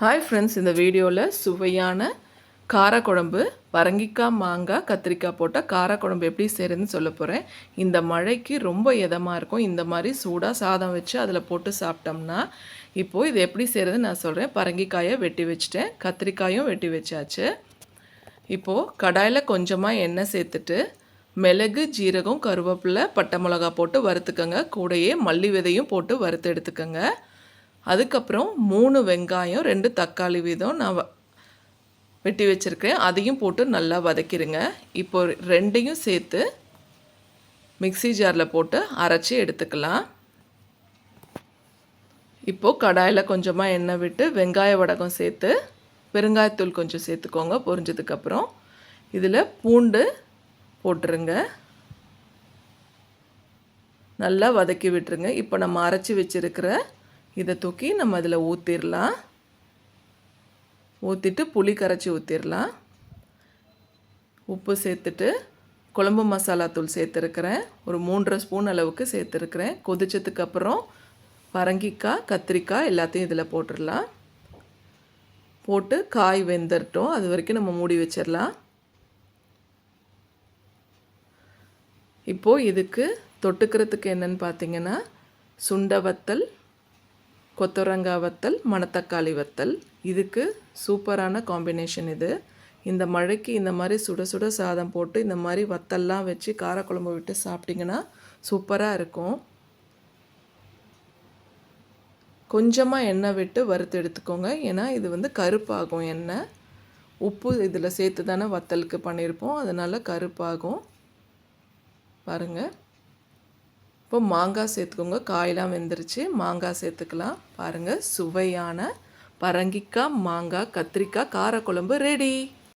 Hi friends இந்த வீடியோவில் சுவையான காரக்குழம்பு பரங்கிக்காய் மாங்காய் கத்திரிக்காய் போட்டால் காரக்குழம்பு எப்படி செய்கிறதுன்னு சொல்ல போகிறேன் இந்த மழைக்கு ரொம்ப இதமாக இருக்கும். இந்த மாதிரி சூடாக சாதம் வச்சு அதில் போட்டு சாப்பிட்டோம்னா இப்போது இது எப்படி செய்கிறதுன்னு நான் சொல்கிறேன் பரங்கிக்காயை வெட்டி வச்சுட்டேன். கத்திரிக்காயும் வெட்டி வச்சாச்சு. இப்போது கடாயில் கொஞ்சமாக எண்ணெய் சேர்த்துட்டு மிளகு ஜீரகம் கருவேப்பிலை பட்டை மிளகா போட்டு வறுத்துக்கோங்க. கூடையே மல்லி விதையும் போட்டு வறுத்து எடுத்துக்கோங்க. அதுக்கப்புறம் மூணு வெங்காயம் ரெண்டு தக்காளி வீதம் நான் வ- வெட்டி வச்சுருக்கேன். அதையும் போட்டு நல்லா வதக்கிடுங்க இப்போ ரெண்டையும் சேர்த்து மிக்ஸி ஜாரில் போட்டு அரைச்சி எடுத்துக்கலாம். இப்போது கடாயில் கொஞ்சமாக எண்ணெய் விட்டு வெங்காய வடகம் சேர்த்து பெருங்காயத்தூள் கொஞ்சம் சேர்த்துக்கோங்க பொரிஞ்சதுக்கப்புறம். இதில் பூண்டு போட்டுருங்க. நல்லா வதக்கி விட்டுருங்க. இப்போ நம்ம அரைச்சி வச்சுருக்கிற இதை தூக்கி நம்ம அதில் ஊற்றிடலாம் ஊற்றிட்டு புளி கரைச்சி ஊற்றிடலாம் உப்பு சேர்த்துட்டு குழம்பு மசாலா தூள் சேர்த்துருக்கிறேன். ஒரு மூன்றரை ஸ்பூன் அளவுக்கு சேர்த்துருக்கிறேன். கொதிச்சதுக்கப்புறம் பரங்கிக்காய் கத்திரிக்காய் எல்லாத்தையும் இதில் போட்டுடலாம். போட்டு காய் வெந்துடட்டும் அது வரைக்கும் நம்ம மூடி வச்சிடலாம். இப்போது இதுக்கு தொட்டுக்கிறதுக்கு என்னன்னு பார்த்தீங்கன்னா சுண்டவத்தல் கொத்தரங்காய் கொத்தவரங்காய் வத்தல் மணத்தக்காளி வத்தல் இதுக்கு சூப்பரான காம்பினேஷன் இது. இந்த மழைக்கு இந்த மாதிரி சுட சுட சாதம் போட்டு இந்த மாதிரி வத்தல்லாம் வச்சு காரக்குழம்பு விட்டு சாப்பிட்டிங்கன்னா சூப்பராக இருக்கும். கொஞ்சமாக எண்ணெய் விட்டு வறுத்து எடுத்துக்கோங்க. ஏன்னா இது வந்து கருப்பாகும் எண்ணெய். உப்பு இதில் சேர்த்து தானே வத்தலுக்கு பண்ணியிருப்போம். அதனால் கருப்பாகும். பாருங்கள் இப்போ மாங்காய் சேர்த்துக்கோங்க. காயெலாம் வெந்துருச்சு. மாங்காய் சேர்த்துக்கலாம். பாருங்கள் சுவையான பரங்கிக்காய் மாங்காய் கத்திரிக்காய் காரக்குழம்பு ரெடி